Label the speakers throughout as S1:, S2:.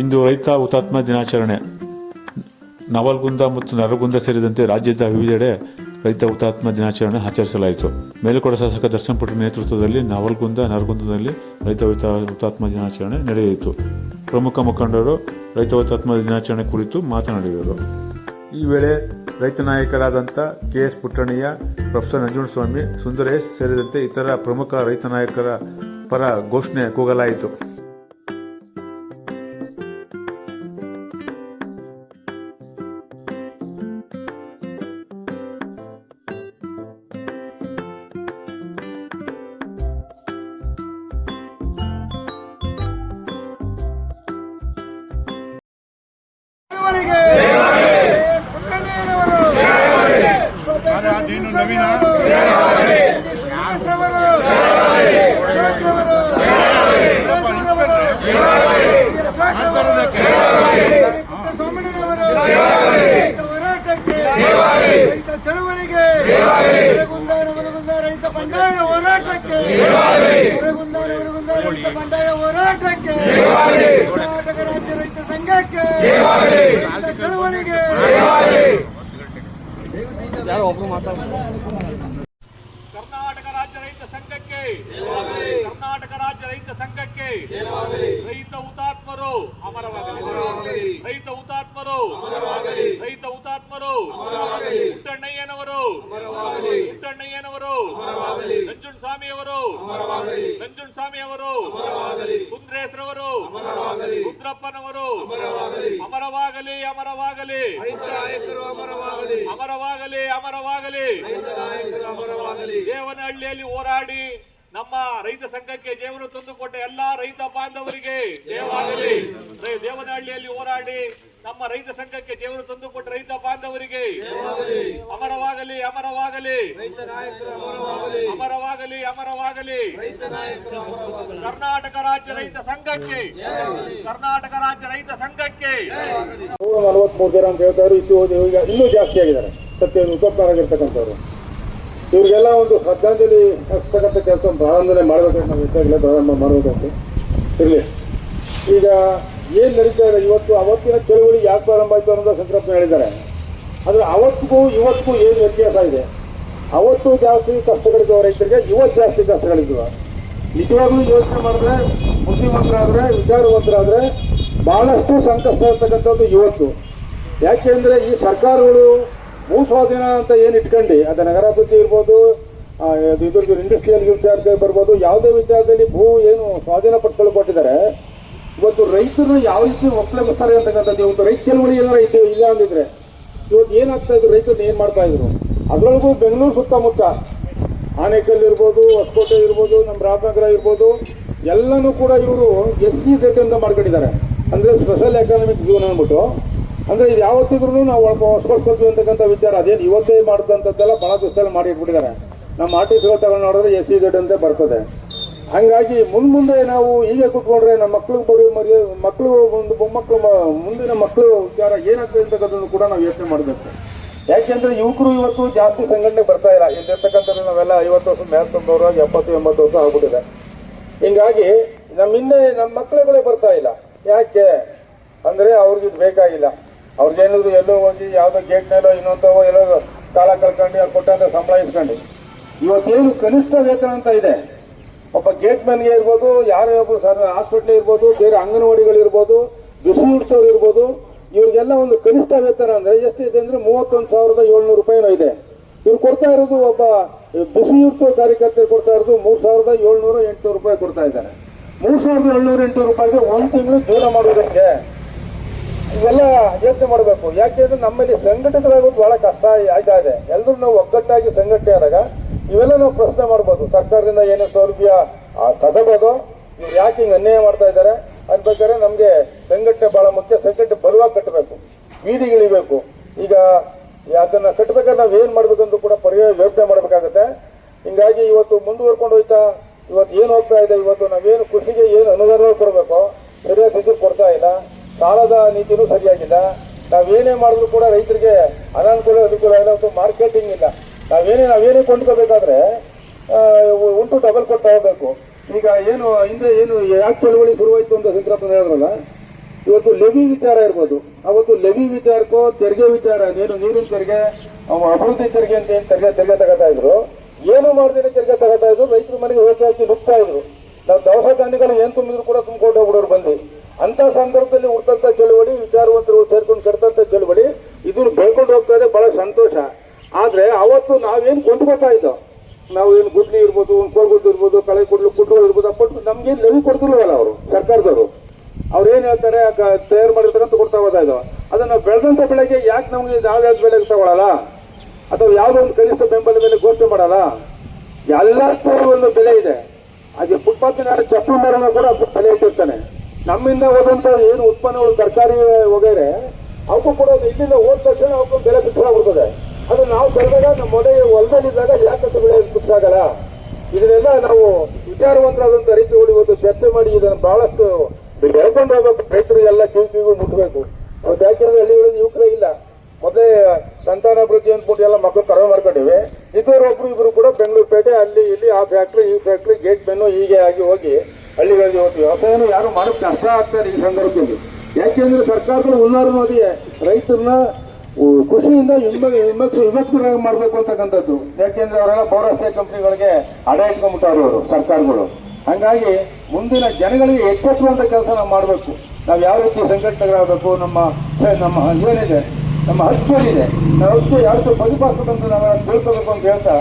S1: ಇಂದು ರೈತ ಹುತಾತ್ಮ ದಿನಾಚರಣೆ. ನವಲ್ಗುಂದ ಮತ್ತು ನರಗುಂದ ಸೇರಿದಂತೆ ರಾಜ್ಯದ ವಿವಿಧೆಡೆ ರೈತ ಹುತಾತ್ಮ ದಿನಾಚರಣೆ ಆಚರಿಸಲಾಯಿತು. ಮೇಲುಕೋಟೆ ಶಾಸಕ ದರ್ಶನ್ ಪುಟ್ಟ ನೇತೃತ್ವದಲ್ಲಿ ನವಲ್ಗುಂದ, ನರಗುಂದದಲ್ಲಿ ರೈತ ಹುತಾ, ಹುತಾತ್ಮ ದಿನಾಚರಣೆ ನಡೆಯಿತು. ಪ್ರಮುಖ ಮುಖಂಡರು ರೈತ ಹುತಾತ್ಮ ದಿನಾಚರಣೆ ಕುರಿತು ಮಾತನಾಡಿದರು. ಈ ವೇಳೆ ರೈತ ನಾಯಕರಾದಂಥ K S Puttannaiah, professor Nanjundaswamy, Sundaresh ಸೇರಿದಂತೆ ಇತರ ಪ್ರಮುಖ ರೈತ ನಾಯಕರ ಪರ ಘೋಷಣೆ ಕೂಗಲಾಯಿತು.
S2: ಹೋರಾಟಕ್ಕೆ ರೈತ ಚಳವಳಿಗೆ ಹೊರಗುಂದ ನವಲಗುಂದ ರೈತ ಬಂಡಾಯ ಹೋರಾಟಕ್ಕೆ ಹೊರಗುಂದ ನವಲಗುಂದ ರೈತ ಬಂಡಾಯ ಹೋರಾಟಕ್ಕೆ ಕರ್ನಾಟಕ ರಾಜ್ಯ ರೈತ ಸಂಘಕ್ಕೆ ರೈತ ಚಳವಳಿಗೆ
S3: ಕರ್ನಾಟಕ ರಾಜ್ಯ ರೈತ ಸಂಘಕ್ಕೆ ಕರ್ನಾಟಕ ರಾಜ್ಯ ರೈತ ಸಂಘಕ್ಕೆ ರೈತ ಹುತಾತ್ಮರು ಅಮರವಾಗಲಿ. ರೈತ ಹುತಾತ್ಮರು ರೈತ ಹುತಾತ್ಮರು ಪುಟ್ಟಣ್ಣಯ್ಯನವರು ಪುಟ್ಟಣ್ಣಯ್ಯನವರು ನಂಜುಂಡ ಸ್ವಾಮಿ ಅವರು. ಸುಂದ್ರೇಶ್ ಸುಂದ್ರೇಶ್ರವರು ರುದ್ರಪ್ಪನವರು ಅಮರವಾಗಲಿ. ಅಮರವಾಗಲಿ. ಅಮರವಾಗಲಿ ಅಮರವಾಗಲಿ. ದೇವನಹಳ್ಳಿಯಲ್ಲಿ ಹೋರಾಡಿ ನಮ್ಮ ರೈತ ಸಂಘಕ್ಕೆ ಜೀವನ ತಂದುಕೊಟ್ಟ ಎಲ್ಲಾ ರೈತ ಬಾಂಧವರಿಗೆ ದೇವಾಗಲಿ ದೇವನಹಳ್ಳಿಯಲ್ಲಿ ಹೋರಾಡಿ ನಮ್ಮ ರೈತ ಸಂಘಕ್ಕೆ ಜೀವನ ತಂದುಕೊಟ್ಟ ರೈತ ಬಾಂಧವರಿಗೆ ಅಮರವಾಗಲಿ ಅಮರವಾಗಲಿ. ಅಮರವಾಗಲಿ. ಅಮರವಾಗಲಿ ಕರ್ನಾಟಕ ರಾಜ್ಯ ರೈತ ಸಂಘಕ್ಕೆ ಕರ್ನಾಟಕ ರಾಜ್ಯ ರೈತ ಸಂಘಕ್ಕೆ
S4: ನೂರ ನಲವತ್ಮೂರು ಜನ ಅಂತ ಹೇಳ್ತಾರೆ. ಇಷ್ಟು ಈಗ ಇನ್ನೂ ಜಾಸ್ತಿ ಆಗಿದ್ದಾರೆ. ಸತ್ಯ ಉಪಕಾರಾಗಿರ್ತಕ್ಕಂಥವ್ರು ಇವ್ರಿಗೆಲ್ಲ ಒಂದು ಶ್ರದ್ಧಾಂಜಲಿ ಹಸ್ತಕ್ಕಂಥ ಕೆಲಸ ಪ್ರಾರಂಭನೆ ಮಾಡಬೇಕಂತ ನಾವು ಹೆಚ್ಚಾಗಲೇ ಪ್ರಾರಂಭ ಮಾಡಬೇಕಂತ. ಇರಲಿ. ಈಗ ಏನು ನಡೀತಾ ಇದೆ ಇವತ್ತು? ಅವತ್ತಿನ ಚಳುವಳಿ ಯಾಕೆ ಪ್ರಾರಂಭ ಆಯ್ತು ಅನ್ನೋದು ಸಂಕಲ್ಪ ಹೇಳಿದ್ದಾರೆ. ಆದರೆ ಅವತ್ತಿಗೂ ಇವತ್ತಿಗೂ ಏನು ವ್ಯತ್ಯಾಸ ಇದೆ? ಅವತ್ತು ಜಾಸ್ತಿ ಕಷ್ಟಗಳಿದ್ದವು ರೈತರಿಗೆ, ಇವತ್ತು ಜಾಸ್ತಿ ಕಷ್ಟಗಳಿದ್ದವು ನಿಜವಾಗ್ಲೂ ಯೋಚನೆ ಮಾಡಿದ್ರೆ ಬುದ್ಧಿವಂತರಾದ್ರೆ ವಿಚಾರವಂತರಾದ್ರೆ ಬಹಳಷ್ಟು ಸಂಕಷ್ಟ ಇರ್ತಕ್ಕಂಥದ್ದು ಇವತ್ತು. ಯಾಕೆಂದ್ರೆ ಈ ಸರ್ಕಾರಗಳು ಭೂ ಸ್ವಾಧೀನ ಅಂತ ಏನು ಇಟ್ಕೊಂಡು? ಅದು ನಗರಾಭಿವೃದ್ಧಿ ಇರ್ಬೋದು ಇದ್ರದ್ದು ಇಂಡಸ್ಟ್ರಿಯಲ್ ವಿಚಾರದಲ್ಲಿ ಬರ್ಬೋದು, ಯಾವುದೇ ವಿಚಾರದಲ್ಲಿ ಭೂ ಏನು ಸ್ವಾಧೀನ ಕೊಟ್ಟಿದ್ದಾರೆ ಇವತ್ತು ರೈತರು ಯಾವ ರೀತಿ ಒಕ್ಕಲಿಸ್ತಾರೆ ಅಂತಕ್ಕಂಥದ್ದು ಇವತ್ತು ರೈತ ಚಳವಳಿ ಏನಾರ ಇದ್ದು ಇಲ್ಲ ಅಂದಿದ್ರೆ, ಇವತ್ತು ಏನಾಗ್ತಾ ಇದ್ರು ರೈತರು ಏನ್ ಮಾಡ್ತಾ ಇದ್ರು? ಅದರೊಳಗೂ ಬೆಂಗಳೂರು ಸುತ್ತಮುತ್ತ ಆನೇಕಲ್ ಇರ್ಬೋದು, ಹೊಸಕೋಟೆ ಇರ್ಬೋದು, ನಮ್ಮ ರಾಮನಗರ ಇರ್ಬೋದು, ಎಲ್ಲನೂ ಕೂಡ ಇವರು ಎಸ್ ಸಿ ಸೆಟ್ ಅಂತ ಮಾಡ್ಕೊಂಡಿದ್ದಾರೆ. ಅಂದ್ರೆ ಸ್ಪೆಷಲ್ ಎಕಾನಮಿಕ್ ಜೋನ್ ಅಂದ್ಬಿಟ್ಟು. ಅಂದ್ರೆ ಇದು ಯಾವತ್ತಿದ್ರು ನಾವು ಹೊಸ್ಕೊಳ್ಕೊಳ್ತೀವಿ ಅಂತಕ್ಕಂಥ ವಿಚಾರ. ಅದೇನು ಇವತ್ತೇ ಮಾಡಿದಂಥದ್ದೆಲ್ಲ ಬಹಳ ದಿವಸದಲ್ಲಿ ಮಾಡಿ ಇಟ್ಬಿಟ್ಟಿದ್ದಾರೆ. ನಮ್ಮ ಆರ್ಟಿಸ್ಟ್ಗಳು ತಗೊಂಡು ನೋಡಿದ್ರೆ ಎಸ್ ಸಿ ಝೆಡ್ ಅಂತ ಬರ್ತದೆ. ಹಂಗಾಗಿ ಮುಂದ್ ಮುಂದೆ ನಾವು ಹೀಗೆ ಕುತ್ಕೊಂಡ್ರೆ ನಮ್ಮ ಮಕ್ಳು ಬರೋ ಮರಿ ಮಕ್ಕಳು ಒಂದು ಮೊಮ್ಮಕ್ಕಳು ಮುಂದಿನ ಮಕ್ಕಳು ವಿಚಾರ ಏನಾಗ್ತದೆ ಅಂತಕ್ಕಂಥದ್ದು ಕೂಡ ನಾವು ಯೋಚನೆ ಮಾಡಬೇಕು. ಯಾಕೆಂದ್ರೆ ಯುವಕರು ಇವತ್ತು ಜಾಸ್ತಿ ಸಂಘಟನೆ ಬರ್ತಾ ಇಲ್ಲ. ಇಲ್ಲಿರ್ತಕ್ಕಂಥ ನಾವೆಲ್ಲ ಐವತ್ತು ವರ್ಷ ಮೇಲ್ತಂದವರು ಎಪ್ಪತ್ತು, ಎಂಬತ್ತು ವರ್ಷ ಆಗ್ಬಿಟ್ಟಿದೆ. ಹಿಂಗಾಗಿ ನಮ್ಮ ಹಿಂದೆ ನಮ್ಮ ಮಕ್ಕಳುಗಳೇ ಬರ್ತಾ ಇಲ್ಲ. ಯಾಕೆ? ಅಂದ್ರೆ ಅವ್ರಿಗೆ ಇದು ಬೇಕಾಗಿಲ್ಲ. ಅವ್ರಿಗೇನಿದ್ರು ಎಲ್ಲೋ ಹೋಗಿ ಯಾವ್ದೋ ಗೇಟ್ನಲ್ಲೋ ಇನ್ನೊಂದವೋ ಎಲ್ಲೋ ಕಾಲ ಕಳ್ಕೊಂಡು ಕೊಟ್ಟಂತ ಸಂಬಳ ಇಸ್ಕೊಂಡು. ಇವತ್ತೇನು ಕನಿಷ್ಠ ವೇತನ ಅಂತ ಇದೆ? ಒಬ್ಬ ಗೇಟ್ ಮ್ಯಾನ್ಗೆ ಇರ್ಬೋದು, ಯಾರೇ ಒಬ್ಬ ಸರ್ ಹಾಸ್ಪಿಟ್ಲ್ ಇರ್ಬೋದು, ಬೇರೆ ಅಂಗನವಾಡಿಗಳು ಇರ್ಬೋದು ಬಿಸಿ ಇರ್ಬೋದು, ಇವ್ರಿಗೆಲ್ಲ ಒಂದು ಕನಿಷ್ಠ ವೇತನ ಅಂದ್ರೆ ಎಷ್ಟಿದೆ ಅಂದ್ರೆ ಮೂವತ್ತೊಂದು ಸಾವಿರದ ಏಳ್ನೂರು ರೂಪಾಯಿನೂ ಇದೆ. ಇವ್ರು ಕೊಡ್ತಾ ಇರೋದು ಒಬ್ಬ ಬಿಸಿ ಉಡ್ಸೋ ಕಾರ್ಯಕರ್ತರು ಕೊಡ್ತಾ ಇರೋದು ಮೂರು ಸಾವಿರದ ಏಳ್ನೂರ ಎಂಟುನೂರು ರೂಪಾಯಿ ಕೊಡ್ತಾ ಇದ್ದಾರೆ. ಮೂರ್ ಸಾವಿರದ ಏಳ್ನೂರ ಎಂಟುನೂರು ರೂಪಾಯಿಗೆ ಒಂದು ತಿಂಗಳು ಜೀವನ ಮಾಡೋದಕ್ಕೆ ಇವೆಲ್ಲ ಯೋಚನೆ ಮಾಡಬೇಕು. ಯಾಕೆಂದ್ರೆ ನಮ್ಮಲ್ಲಿ ಸಂಘಟಿತರಾಗೋದು ಬಹಳ ಕಷ್ಟ ಆಯ್ತಾ ಇದೆ. ಎಲ್ಲರೂ ನಾವು ಒಗ್ಗಟ್ಟಾಗಿ ಸಂಘಟನೆ ಆದಾಗ ಇವೆಲ್ಲ ನಾವು ಪ್ರಶ್ನೆ ಮಾಡ್ಬೋದು. ಸರ್ಕಾರದಿಂದ ಏನೇ ಸೌಲಭ್ಯ ತಗೋಬೋದು. ಇವ್ರು ಯಾಕೆ ಹಿಂಗೆ ಅನ್ಯಾಯ ಮಾಡ್ತಾ ಇದ್ದಾರೆ? ಅನ್ಬೇಕಾದ್ರೆ ನಮಗೆ ಸಂಘಟನೆ ಬಹಳ ಮುಖ್ಯ. ಸಂಘಟನೆ ಬಲವಾಗಿ ಕಟ್ಟಬೇಕು. ಬೀದಿಗಿಳಿಬೇಕು ಈಗ ಅದನ್ನ ಕಟ್ಟಬೇಕಾದ್ರೆ ನಾವು ಏನ್ ಮಾಡ್ಬೇಕಂತ ಕೂಡ ಪರ್ಯಾಯ ವ್ಯವಸ್ಥೆ ಮಾಡ್ಬೇಕಾಗತ್ತೆ. ಹಿಂಗಾಗಿ ಇವತ್ತು ಮುಂದುವರ್ಕೊಂಡು ಹೋಯ್ತಾ, ಇವತ್ತು ಏನು ಹೋಗ್ತಾ ಇದೆ, ಇವತ್ತು ನಾವೇನು ಕೃಷಿಗೆ ಏನು ಅನುದಾನ ಕೊಡಬೇಕು, ಸರಿಯಾದ ಸಿದ್ಧ ಕೊಡ್ತಾ ಇಲ್ಲ. ಸಾಲದ ನೀತಿನೂ ಸರಿಯಾಗಿಲ್ಲ. ನಾವೇನೇ ಮಾಡಿದ್ರು ಕೂಡ ರೈತರಿಗೆ ಅನಾನುಕೂಲ ಅನುಕೂಲ ಇಲ್ಲ ಮಾರ್ಕೆಟಿಂಗ್ ಇಲ್ಲ. ನಾವೇನೇ ನಾವೇನೇ ಕೊಂಡ್ಕೋಬೇಕಾದ್ರೆ ಉಂಟು ಡಬಲ್ ಕೊಟ್ಟು ಹೋಗ್ಬೇಕು ಈಗ ಏನು, ಹಿಂದೆ ಏನು ಯಾಕೆ ಚಳುವಳಿ ಶುರುವಾಯ್ತು ಅಂತ ಸಂಕ್ರಮಣ ಹೇಳಿದ್ರಲ್ಲ,
S5: ಇವತ್ತು ಲೆವಿ ವಿಚಾರ ಇರ್ಬೋದು. ಅವತ್ತು ಲೆವಿ ವಿಚಾರಕ್ಕೂ, ತೆರಿಗೆ ವಿಚಾರ ಏನು ನೀರಿನ ತೆರಿಗೆ ಅಭಿವೃದ್ಧಿ ತೆರಿಗೆ ಅಂತ ಏನು ತೆರಿಗೆ ತೆರಿಗೆ ತಗೋತಾ ಇದ್ರು? ಏನು ಮಾಡ್ದೇನೆ ತೆರಿಗೆ ತಗೋತಾ ಇದ್ರು? ರೈತರ ಮನೆಗೆ ಹೋಗಿ ಹಾಕಿ ನುಗ್ತಾ ಇದ್ರು. ನಾವು ದವಸ ಧಾನ್ಯಗಳು ಏನು ತುಂಬಿದ್ರು ಕೂಡ ತುಂಬಿಕೊಂಡು ಹೋಗ್ಬಿಡೋರು ಬಂದು. ಅಂತ ಸಂದರ್ಭದಲ್ಲಿ ಹುಡ್ತಂತ ಚಳುವಳಿ, ವಿಚಾರವಂತರು ಸೇರ್ಕೊಂಡು ಕರ್ತಂತ ಚಳುವಳಿ, ಇದನ್ನು ಬೆಳ್ಕೊಂಡು ಹೋಗ್ತಾ ಇದೆ ಬಹಳ ಸಂತೋಷ. ಆದ್ರೆ ಅವತ್ತು ನಾವೇನ್ ಕೊಂಡ್ಕೊತಾ ಇದ್ದೋ ನಾವು ಏನು ಗುಡ್ಲಿ ಇರ್ಬೋದು ಒಂದು ಕೋಲ್ಗುಡ್ಡು ಇರ್ಬೋದು, ಕಳೆ ಕೊಡ್ಲು ಕುಡ್ಲು ಇರ್ಬೋದು ನಮ್ಗೆ ಲೆವಿ ಕೊಡ್ತಿರ್ಲಿಲ್ಲ ಅವರು, ಸರ್ಕಾರದವರು. ಅವ್ರು ಏನು ಹೇಳ್ತಾರೆ ತಯಾರು ಮಾಡಿರ್ತಕ್ಕಂಥ ಕೊಡ್ತಾ ಹೋಗ್ತಾ ಇದ್ದೋ ಅದನ್ನ ಬೆಳೆದಂತ ಬೆಳೆಗೆ ಯಾಕೆ ನಮ್ಗೆ ಯಾವ್ಯಾವ ಬೆಳೆ ತಗೊಳಲ್ಲ? ಅಥವಾ ಯಾವ್ದೋ ಒಂದು ಕನಿಷ್ಠ ಬೆಂಬಲ ಬೆಲೆ ಘೋಷಣೆ ಮಾಡಲ್ಲ? ಎಲ್ಲಕ್ಕೂ ಒಂದು ಬೆಲೆ ಇದೆ. ಹಾಗೆ ಫುಟ್ಪಾತ್ ಮೇಲೆ ಚಪ್ಪಲಿ ಕೂಡ ಬೆಲೆ ಇಟ್ಟಿರ್ತಾನೆ. ನಮ್ಮಿಂದ ಹೋದಂತ ಏನು ಉತ್ಪನ್ನಗಳು ತರಕಾರಿ ಹೋಗ್ಯಾರೆ ಅವಕ್ಕೂ ಕೂಡ ಇಲ್ಲಿಂದ ಹೋದ ತಕ್ಷಣ ಅವಕ್ಕೂ ಬೆಲೆ ಬಿಟ್ಟೋಗ್ಬಿಡ್ತದೆ ಅದು ನಾವು ಬೆಳೆದಾಗ ನಮ್ಮ ಮನೆಯ ಹೊಲದಲ್ಲಿದ್ದಾಗ ಯಾಕಂತ ಬೆಳೆ ಗೊತ್ತಾಗಲ್ಲ ಇದನ್ನೆಲ್ಲ ನಾವು ವಿಚಾರವಂತರಾದಂತ ರೈತರುಗಳು ಇವತ್ತು ಚರ್ಚೆ ಮಾಡಿ ಇದನ್ನು ಬಹಳಷ್ಟು ಬೆಳ್ಕೊಂಡು ಹೋಗ್ಬೇಕು ರೈತರಿಗೆಲ್ಲ ಕಿವಿ ಕಿವಿ ಮುಟ್ಟಬೇಕು ಅವ್ರು ಯಾಕೆಂದ್ರೆ ಹಳ್ಳಿಗಳಲ್ಲಿ ಯುವಕರೇ ಇಲ್ಲ. ಮೊದಲೇ ಸಂತಾನಾಭಿವೃದ್ಧಿ ಅಂದ್ಬಿಟ್ಟು ಎಲ್ಲ ಮಕ್ಕಳು ಕಡಿಮೆ ಮಾಡ್ಕೊಂಡಿವೆ. ಇದ್ದವರು ಒಬ್ರು ಇಬ್ರು ಕೂಡ ಬೆಂಗಳೂರು ಪೇಟೆ, ಅಲ್ಲಿ ಇಲ್ಲಿ ಆ ಫ್ಯಾಕ್ಟ್ರಿ ಈ ಫ್ಯಾಕ್ಟ್ರಿ ಗೇಟ್ ಬೆನ್ನು ಹೀಗೆ ಆಗಿ ಹೋಗಿ ಹಳ್ಳಿಗಳಿಗೆ ಹೋಗಿ ವ್ಯವಸಾಯನೂ ಯಾರು ಮಾಡೋಕೆ ಕಷ್ಟ ಆಗ್ತಾರೆ ಈ ಸಂದರ್ಭದಲ್ಲಿ? ಯಾಕೆಂದ್ರೆ ಸರ್ಕಾರಗಳು ಉನ್ನಾರು ನೋಡಿ ರೈತರನ್ನ ಖುಷಿಯಿಂದ ವಿಮರ್ಶೆ ವಿಮರ್ಶೆ ಮಾಡಬೇಕು ಅಂತಕ್ಕಂಥದ್ದು. ಯಾಕೆಂದ್ರೆ ಅವರೆಲ್ಲ ಪೌರಾಸ್ತ್ಯ ಕಂಪ್ನಿಗಳಿಗೆ ಅಡ ಇಟ್ಕೊಂಡ್ಬಿಟ್ಟವ್ರು ಅವರು ಸರ್ಕಾರಗಳು. ಹಂಗಾಗಿ ಮುಂದಿನ ಜನಗಳಿಗೆ ಎಚ್ಚೆತ್ತುವಂತ ಕೆಲಸ ನಾವು ಮಾಡಬೇಕು. ನಾವು ಯಾವ ರೀತಿ ಸಂಘಟನೆಗಳಾಗಬೇಕು, ನಮ್ಮ ನಮ್ಮ, ಏನಿದೆ, ನಮ್ಮ ಹಕ್ಕೇನಿದೆ ನಾವು ಹಕ್ಕು ಯಾವ ರೀತಿ ಬದುಕಾಗ್ಬೇಕಂತ ನಾವು ತಿಳ್ಕೊಬೇಕು ಅಂತ ಹೇಳ್ತಾ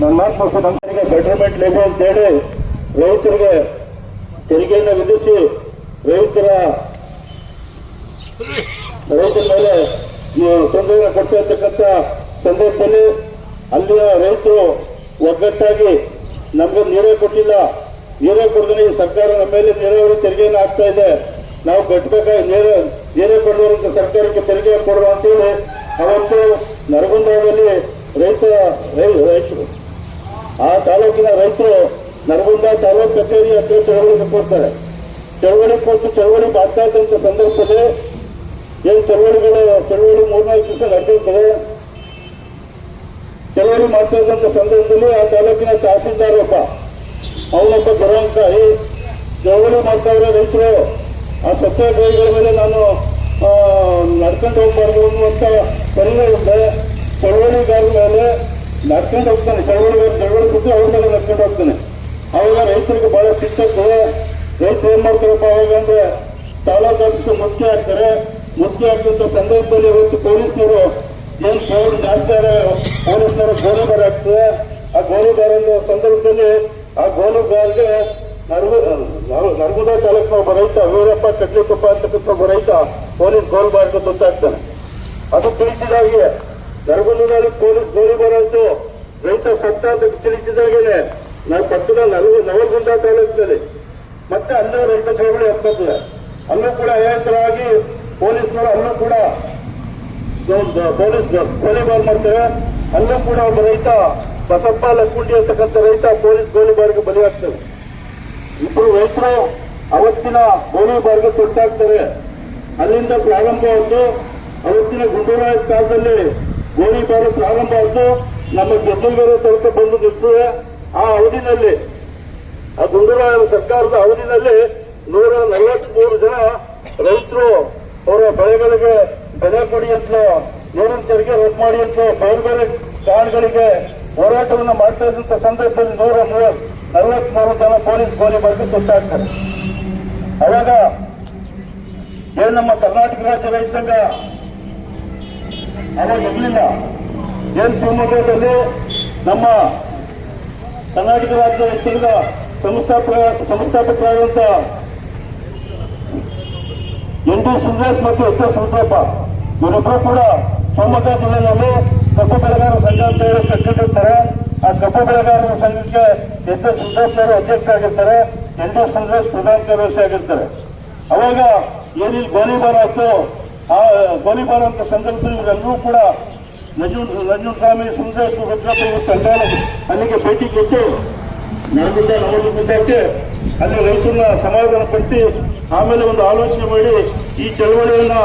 S5: ನನ್ನ ಮಾತು ನಮ್ಮ ಲೇಬರ್ ಅಂತ ಹೇಳಿ ರೈತರಿಗೆ ತೆರಿಗೆಯನ್ನು ವಿಧಿಸಿ ರೈತರ ರೈತರ ಮೇಲೆ ಈ ತೊಂದರೆಯನ್ನು ಕೊಡ್ತಾ ಇರ್ತಕ್ಕಂಥ ಸಂದರ್ಭದಲ್ಲಿ ಅಲ್ಲಿಯ ರೈತರು ಒಗ್ಗಟ್ಟಾಗಿ ನಮ್ಗೆ ನೀರೇ ಕೊಟ್ಟಿಲ್ಲ. ನೀರೇ ಕೊಡದೇ ಈ ಸರ್ಕಾರ ನಮ್ಮ ಮೇಲೆ ನೀರಾವರಿ ತೆರಿಗೆಯನ್ನು ಹಾಕ್ತಾ ಇದೆ. ನಾವು ಕಟ್ಟಬೇಕಾಗಿ ನೀರ, ನೀರೇ ಕೊಡುವಂತ ಸರ್ಕಾರಕ್ಕೆ ತೆರಿಗೆ ಕೊಡುವ ಅಂತೇಳಿ ಅವತ್ತು ನರಗುಂದದಲ್ಲಿ ರೈತ ರೈತರು ಆ ತಾಲೂಕಿನ ರೈತರು ನರಗುಂದ ತಾಲೂಕು ಕಚೇರಿ ಹತ್ರ ಚಳವಳಿಗೆ ಕೊಡ್ತಾರೆ. ಚಳವಳಿ ಕೊಟ್ಟು ಚಳವಳಿ ಮಾಡ್ತಾ ಇದ್ದಂತ ಸಂದರ್ಭದಲ್ಲಿ ಏನು ಚಳವಳಿಗಳು, ಚಳವಳಿ ಮೂರ್ನಾಲ್ಕು ದಿವಸ ನಡೆದಿರ್ತದೆ ಚಳವಳಿ ಮಾಡ್ತಾ ಇದ್ದಂಥ ಸಂದರ್ಭದಲ್ಲಿ ಆ ತಾಲೂಕಿನ ತಹಸೀಲ್ದಾರ್ ಒಬ್ಬ ಅವನೊಬ್ಬ ದುರಂಕಾರಿ ಚಳವಳಿ ಮಾಡ್ತಾ ಇರೋ ರೈತರು. ಆ ಸತ್ಯಾಗ್ರಹಿಗಳ ಮೇಲೆ ನಾನು ನಡ್ಕೊಂಡು ಹೋಗ್ಬಾರ್ದು ಅನ್ನುವಂತ ಪರಿಣಾಮ ಇದೆ. ಚಳವಳಿಗಾರ ಮೇಲೆ ನಡ್ಕೊಂಡು ಹೋಗ್ತಾನೆ. ಚಳವಳಿಗಾರ ಚಳವಳಿ ಬಿಟ್ಟು ಅವ್ರ ಮೇಲೆ ನಡ್ಕೊಂಡು ಹೋಗ್ತಾನೆ. ಅವಾಗ ರೈತರಿಗೆ ಬಹಳ ಸಿಕ್ತದೆ ರೈತರು ಏನ್ ಮಾಡ್ತಾರಪ್ಪ ಅವಾಗ ಅಂದ್ರೆ ತಾಲೂಕು ಮುಖ್ಯ ಆಗ್ತಾರೆ. ಮುಖ್ಯ ಆಗುವಂತ ಸಂದರ್ಭದಲ್ಲಿ ಇವತ್ತು ಪೊಲೀಸ್ನವರು ಏನ್ ಫೋನ್ ಜಾಸ್ತಿ ಪೊಲೀಸ್ನವರು ಗೋಲುಗಾರ ಆಗ್ತದೆ ಆ ಗೋಲಿಬಾರ್ ಸಂದರ್ಭದಲ್ಲಿ ಆ ಗೋಲಿಬಾರ್ಗೆ ನರ್ಬು ನರ್ಮದಾ ತಾಲೂಕಿನ ಒಬ್ಬ ರೈತ, ವೀರಪ್ಪ ಕಡ್ಲಿಕೊಪ್ಪ ಅಂತಕ್ಕಂಥ ಒಬ್ಬ ರೈತ ಪೊಲೀಸ್ ಗೋಲಿಬಾರ್ಗೆ ಗೊತ್ತಾಗ್ತಾನೆ. ಅದು ತಿಳಿಸಿದಾಗೆ ನರಗುಂದದಲ್ಲಿ ಪೊಲೀಸ್ ಗೋಲಿಬಾರ್ ಆಯ್ತು ರೈತ ಸತ್ತ ಅಂತ ತಿಳಿಸಿದಾಗೇನೆ. ನಾವು ಪಕ್ಕದ ನಲಗು ನವಲಗುಂದ ತಾಲೂಕಿನಲ್ಲಿ. ಮತ್ತೆ ಅಲ್ಲೂ ರೈತ ಚಳವಳಿ ಹತ್ತದ ಅಲ್ಲೂ ಕೂಡ ಅಯಾತರವಾಗಿ ಪೊಲೀಸ್ನವರು ಅಲ್ಲೂ ಕೂಡ ಪೊಲೀಸ್ ಗೋಲಿಬಾರ್ ಮಾಡ್ತಾರೆ. ಅಲ್ಲೂ ಕೂಡ ಒಬ್ಬ ರೈತ, ಬಸಪ್ಪ ಲಕ್ಕುಂಡಿ ಅಂತಕ್ಕಂಥ ರೈತ ಪೊಲೀಸ್ ಗೋಲಿಬಾರ್ಗೆ ಬಲಿಯಾಗ್ತದೆ ಇಬ್ಬರು ರೈತರು ಅವತ್ತಿನ ಗೋಲಿಬಾರ್ಗೆ ತುತ್ತಾಗ್ತಾರೆ ಅಲ್ಲಿಂದ ಪ್ರಾರಂಭವಾದ್ದು ಅವತ್ತಿನ ಗುಂಡೂರಾಯ ಕಾಲದಲ್ಲಿ ಗೋಲಿಬಾರ್ ಪ್ರಾರಂಭವಾದ್ದು ನಮ್ಮ ಗೆದ್ದಲಗೆರೆ ತನಕ ಬಂದು ನಿಲ್ತದೆ ಆ ಅವಧಿನಲ್ಲಿ, ಆ ಗುಂಡೂರಾಯ ಸರ್ಕಾರದ ಅವಧಿನಲ್ಲಿ ನೂರ ನಲವತ್ಮೂರು ಜನ ರೈತರು ಅವರ ಬೆಳೆಗಳಿಗೆ ಬೆಲೆ ಕೊಡಿ ಅಂತಲೋ ನೀರಿನ ತೆರಿಗೆ ರದ್ದು ಮಾಡಿ ಅಂತಲೋ, ಬೇರೆ ಬೇರೆ ಕಾರಣಗಳಿಗೆ ಹೋರಾಟವನ್ನು ಮಾಡ್ತಾ ಇದ್ದಂತ ಸಂದರ್ಭದಲ್ಲಿ ನೂರ ಮೂವತ್, ನಲವತ್ಮೂರು ಜನ ಪೊಲೀಸ್ ಗೋಲಿಬಾರ್ಗೆ ತುತ್ತಾಗ್ತಾರೆ. ಅವಾಗ ಏನು ನಮ್ಮ ಕರ್ನಾಟಕ ರಾಜ್ಯ ರೈತ ಸಂಘ? ಅವಾಗ ಇರಲಿಲ್ಲ. ಏನ್ ಶಿವಮೊಗ್ಗದಲ್ಲಿ ನಮ್ಮ ಕರ್ನಾಟಕ ರಾಜ್ಯ ರೈತ ಸಂಘ ಸಂಸ್ಥಾಪಕ, ಸಂಸ್ಥಾಪಕರಾದಂತ ಎನ್ ಡಿ ಸುಂದರೇಶ್ ಮತ್ತು ಎಚ್ ಎಸ್ ರುದ್ರಪ್ಪ. ಇವರಿಬ್ಬರು ಕೂಡ ಶಿವಮೊಗ್ಗ ಜಿಲ್ಲೆಯಲ್ಲಿ ಕಬ್ಬು ಬೆಳೆಗಾರರ ಸಂಘ ಅಂತ ಹೇಳಿ ಕಟ್ಟಿರ್ತಾರೆ. ಆ ಕಬ್ಬು ಬೆಳೆಗಾರರ ಸಂಘಕ್ಕೆ ಎಚ್ ಎಸ್ ಸುಧ್ರಾಸರು ಅಧ್ಯಕ್ಷ ಆಗಿರ್ತಾರೆ. ಎನ್ ಡಿ ಸುಂದರೇಶ್ ಪ್ರಧಾನ ಕಾರ್ಯದರ್ಶಿ ಆಗಿರ್ತಾರೆ. ಅವಾಗ ಏನಿಲ್ಲಿ ಗೋಲಿಬಾರ್ ಆಯ್ತು ಆ ಗೋಲಿಬಾರ್ ಅಂತ ಸಂದರ್ಭದಲ್ಲಿ ಇವರೆಲ್ಲರೂ ಕೂಡ ನಜೂನ್ ನಂಜುಸ್ವಾಮಿ ಸುಂದರೇಶ್, ರುದ್ರಪ್ಪ ಇವರು ತಂಡ ಅಲ್ಲಿಗೆ ಭೇಟಿ ಕೊಟ್ಟು, ನಡೆದಿದ್ದ ನಮ್ಮ ಅಲ್ಲಿ ರೈತರನ್ನ ಸಮಾಧಾನ ಪಡಿಸಿ ಆಮೇಲೆ ಒಂದು ಆಲೋಚನೆ ಮಾಡಿ ಈ ಚಳವಳಿಯನ್ನ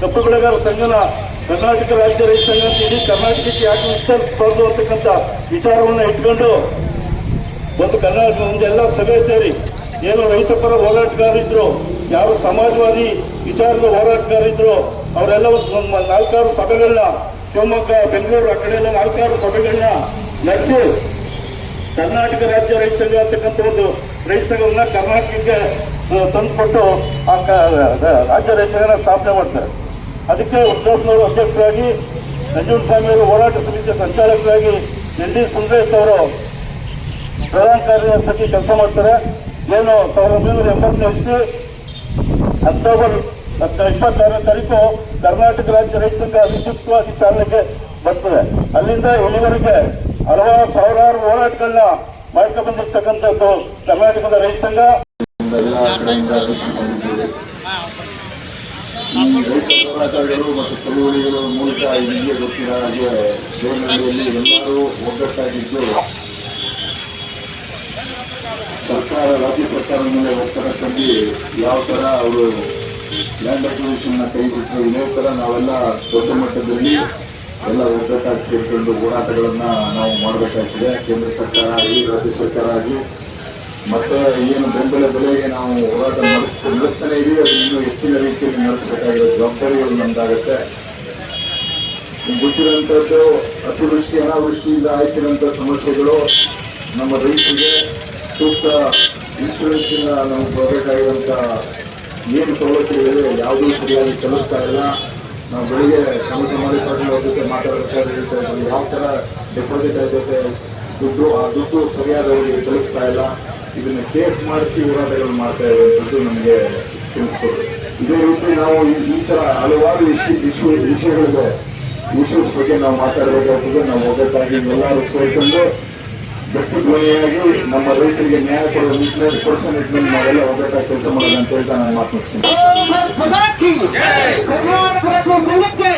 S5: ಕಪ್ಪು ಬೆಳೆಗಾರ ಸಂಘನ ಕರ್ನಾಟಕ ರಾಜ್ಯ ರೈತ ಸಂಘ ಅಂತ ಕರ್ನಾಟಕಕ್ಕೆ ಯಾಕೆ ವಿಸ್ತರಿಸಬಾರ್ದು ಅಂತಕ್ಕಂಥ ವಿಚಾರವನ್ನ ಇಟ್ಕೊಂಡು ಒಂದು ಕರ್ನಾಟಕ ಒಂದೆಲ್ಲ ಸಭೆ ಸೇರಿ ಏನು ರೈತಪರ ಹೋರಾಟಗಾರರಿದ್ರು ಯಾರು ಸಮಾಜವಾದಿ ವಿಚಾರದ ಹೋರಾಟಗಾರಿದ್ರು ಅವರೆಲ್ಲ ಒಂದು ನಾಲ್ಕಾರು ಸಭೆಗಳನ್ನ ಶಿವಮೊಗ್ಗ, ಬೆಂಗಳೂರು ಆ ಕಡೆ ಎಲ್ಲ ನಾಲ್ಕಾರು ಸಭೆಗಳನ್ನ ನಡೆಸಿ ಕರ್ನಾಟಕ ರಾಜ್ಯ ರೈತ ಸಂಘ ಅಂತಕ್ಕಂಥ ಒಂದು ರೈತ ಸಂಘವನ್ನ ಕರ್ನಾಟಕಕ್ಕೆ ತಂದುಕೊಟ್ಟು ಆ ರಾಜ್ಯ ರೈತ ಸಂಘನ ಸ್ಥಾಪನೆ ಮಾಡ್ತಾರೆ. ಅದಕ್ಕೆ ಉದ್ದೇಶನವರು ಅಧ್ಯಕ್ಷರಾಗಿ ನಂಜುಂಡಸ್ವಾಮಿ ಅವರು ಹೋರಾಟ ಸಮಿತಿಯ ಸಂಚಾಲಕರಾಗಿ ಎನ್ ಸುಂದರೇಶ್ ಅವರು ಪ್ರಧಾನ ಕಾರ್ಯದರ್ಶಿ ಕೆಲಸ ಮಾಡ್ತಾರೆ. ಏನು ಸಾವಿರದ ಒಂಬೈನೂರ ಎಂಬತ್ತನೇ ಇಸ್ವಿ ಅಕ್ಟೋಬರ್ ಇಪ್ಪತ್ತಾರನೇ ತಾರೀಕು ಕರ್ನಾಟಕ ರಾಜ್ಯ ರೈತ ಸಂಘ ಅಧಿಕೃತವಾಗಿ ಚಾಲನೆಗೆ ಬರ್ತದೆ. ಅಲ್ಲಿಂದ ಇಲ್ಲಿವರೆಗೆ ಹಲವಾರು ಸಾವಿರಾರು ಹೋರಾಟಗಳನ್ನ ಮಾಡ್ಕೊಂಡ್ಬಂದಿರ್ತಕ್ಕಂಥದ್ದು ಕರ್ನಾಟಕದ ರೈತ ಸಂಘ.
S6: ಮತ್ತು ಚಳುವಳಿಗಳ ಮೂಲಕ ಇಲ್ಲಿಗೆ ಗೊತ್ತಿರೋ ಹಾಗೆ ದೇವನಹಳ್ಳಿಯಲ್ಲಿ ಎಲ್ಲರೂ ಒಗ್ಗಟ್ಟಾಗಿದ್ದು, ಸರ್ಕಾರ, ರಾಜ್ಯ ಸರ್ಕಾರದ ಮೇಲೆ ಒತ್ತಡ ತಂದು ಯಾವ ಥರ ಅವರು ಲ್ಯಾಂಡ್ ಅಕ್ವಿಸಿಷನ್ನ ಕೈ ಬಿಟ್ಟರು ಇದೇ ಥರ ನಾವೆಲ್ಲ ದೊಡ್ಡ ಮಟ್ಟದಲ್ಲಿ ಎಲ್ಲ ಒಗ್ಗಟ್ಟಾಗಿ ಸೇರಿಕೊಂಡು ಹೋರಾಟಗಳನ್ನ ನಾವು ಮಾಡಬೇಕಾಗ್ತದೆ. ಕೇಂದ್ರ ಸರ್ಕಾರ ಆಗಲಿ ರಾಜ್ಯ ಸರ್ಕಾರ ಆಗಲಿ ಮತ್ತು ಏನು ಬೆಂಬಲ ಬೆಲೆಗೆ ನಾವು ಹೋರಾಟ ನಡೆಸ್ ನಡೆಸ್ತಾನೆ ಇದೀವಿ. ಅದು ಹೆಚ್ಚಿನ ರೀತಿಯಲ್ಲಿ ನಡೆಸಬೇಕಾಗಿರೋ ಜವಾಬ್ದಾರಿಗಳು ನಮ್ದಾಗುತ್ತೆ. ನಿಮ್ಗೆ ಗೊತ್ತಿರುವಂತದ್ದು ಅತಿವೃಷ್ಟಿ, ಅನಾವೃಷ್ಟಿಯಿಂದ ಆಯ್ತಿರೋಂಥ ಸಮಸ್ಯೆಗಳು ನಮ್ಮ ರೈತರಿಗೆ ಸೂಕ್ತ ಇನ್ಶೂರೆನ್ಸ್ ನಮಗೆ ಬರಬೇಕಾಗಿರುವಂತ ಏನು ಸವಲತ್ತುಗಳಿವೆ ಯಾವುದೂ ಸರಿಯಾಗಿ ತಲುಪ್ತಾ ಇಲ್ಲ. ನಾವು ಬೆಳಿಗ್ಗೆ ಕೆಲಸ ಮಾಡಿ ಅವ್ರ ಜೊತೆ ಹೇಳ್ತಾ ಯಾವ ಥರ ಡೆಪಾಸಿಟ್ ಆಗುತ್ತೆ ದುಡ್ಡು, ಆ ದುಡ್ಡು ಸರಿಯಾದವರಿಗೆ ತಲುಪ್ತಾ ಇಲ್ಲ. ಇದನ್ನು ಕೇಸ್ ಮಾಡಿಸಿ ಹೋರಾಟಗಳು ಮಾಡ್ತಾ ಇರುವಂಥದ್ದು ನಮಗೆ ತಿಳಿಸ್ಕೊಡ್ತು ಇದೇ ರೀತಿ ನಾವು ಈ- ಈ ಥರ ಹಲವಾರು ಇಶ್ಯೂ ಇಶ್ಯೂ ವಿಷಯಗಳಿದೆ ಇಶ್ಯೂಸ್ ಬಗ್ಗೆ ನಾವು ಮಾತಾಡಬೇಕಾಗ್ತದೆ. ನಾವು ಹೋಗಬೇಕಾಗಿ ಎಲ್ಲರೂ ಸೇರ್ಕೊಂಡು ಡಿಸ್ಟಿಕ್ ವೈಯಾಗಿ ನಮ್ಮ ರೈತರಿಗೆ ನ್ಯಾಯ ಕೊಡುವ ನಿಟ್ಟಿನಲ್ಲಿ ಪರ್ಸನ್ ನಾವೆಲ್ಲ ಹೋಗಬೇಕಾದ ಕೆಲಸ ಮಾಡೋಣ ಅಂತ ಹೇಳ್ತಾ ನಾನು
S4: ಮಾತನಾಡ್ತೀನಿ ಕರ್ನಾಟಕ ರಾಜ್ಯ